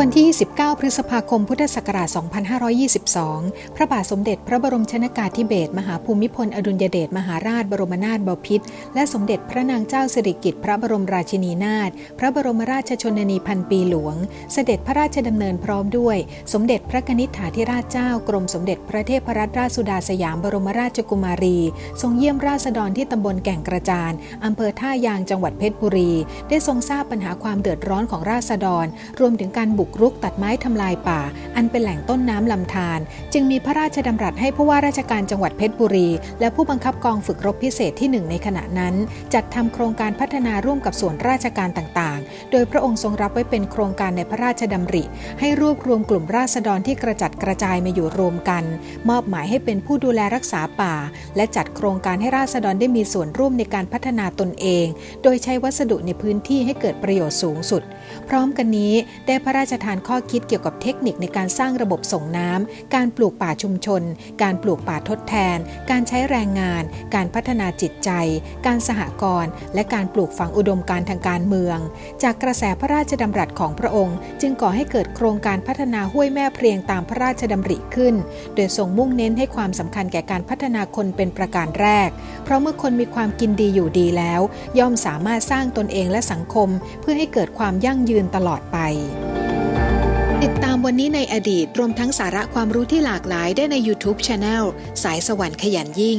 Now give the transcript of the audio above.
วันที่ 29 พฤษภาคม พุทธศักราช 2522 พระบาทสมเด็จพระบรมชนากาธิเบศรมหาภูมิพล อดุลยเดชมหาราชบรมนาถบพิตรและสมเด็จพระนางเจ้าสิริกิติ์พระบรมราชินีนาถพระบรมราชชนนีพันปีหลวง เสด็จพระราชดำเนินพร้อมด้วย สมเด็จพระกนิษฐาธิราชเจ้ากรมสมเด็จพระเทพรัตนราชสุดาสยามบรมราชกุมารี ทรงเยี่ยมราษฎรที่ตำบลแก่งกระจานอำเภอท่ายางจังหวัดเพชรบุรี ได้ทรงทราบปัญหาความเดือดร้อนของราษฎร รวมถึงการบุกรุกตัดไม้ทำลายป่า อันเป็นแหล่งต้นน้ำลำธารจึงมีพระราชดำรัสให้ผู้ว่าราชการจังหวัดเพชรบุรี และผู้บังคับกองฝึกรบพิเศษที่หนึ่งในขณะนั้น จัดทำโครงการพัฒนาร่วมกับส่วนราชการต่างๆ โดยพระองค์ทรงรับไว้เป็นโครงการในพระราชดำริ ให้รวบรวมกลุ่มราษฎรที่กระจัดกระจายมาอยู่รวมกัน มอบหมายให้เป็นผู้ดูแลรักษาป่า และจัดโครงการให้ราษฎรได้มีส่วนร่วมในการพัฒนาตนเอง โดยใช้วัสดุในพื้นที่ให้เกิดประโยชน์สูงสุด พร้อมกันนี้ได้พระราชทานข้อคิดเกี่ยวกับเทคนิคในการสร้างระบบส่งน้ำ การปลูกป่าชุมชน การปลูกป่าทดแทน การใช้แรงงาน การพัฒนาจิตใจ การสหกรณ์ และการปลูกฝังอุดมการทางการเมือง จากกระแสพระราชดำรัสของพระองค์ จึงก่อให้เกิดโครงการพัฒนาห้วยแม่เพลียงตามพระราชดำริขึ้น โดยทรงมุ่งเน้นให้ความสำคัญแก่การพัฒนาคนเป็นประการแรก เพราะเมื่อคนมีความกินดีอยู่ดีแล้ว ย่อมสามารถสร้างตนเองและสังคม เพื่อให้เกิดความยั่งยืนตลอดไป ติดตามวันนี้ในอดีตรวมทั้งสาระความรู้ที่หลากหลายได้ใน YouTube c h anel สายสวรรค์ขยันยิ่ง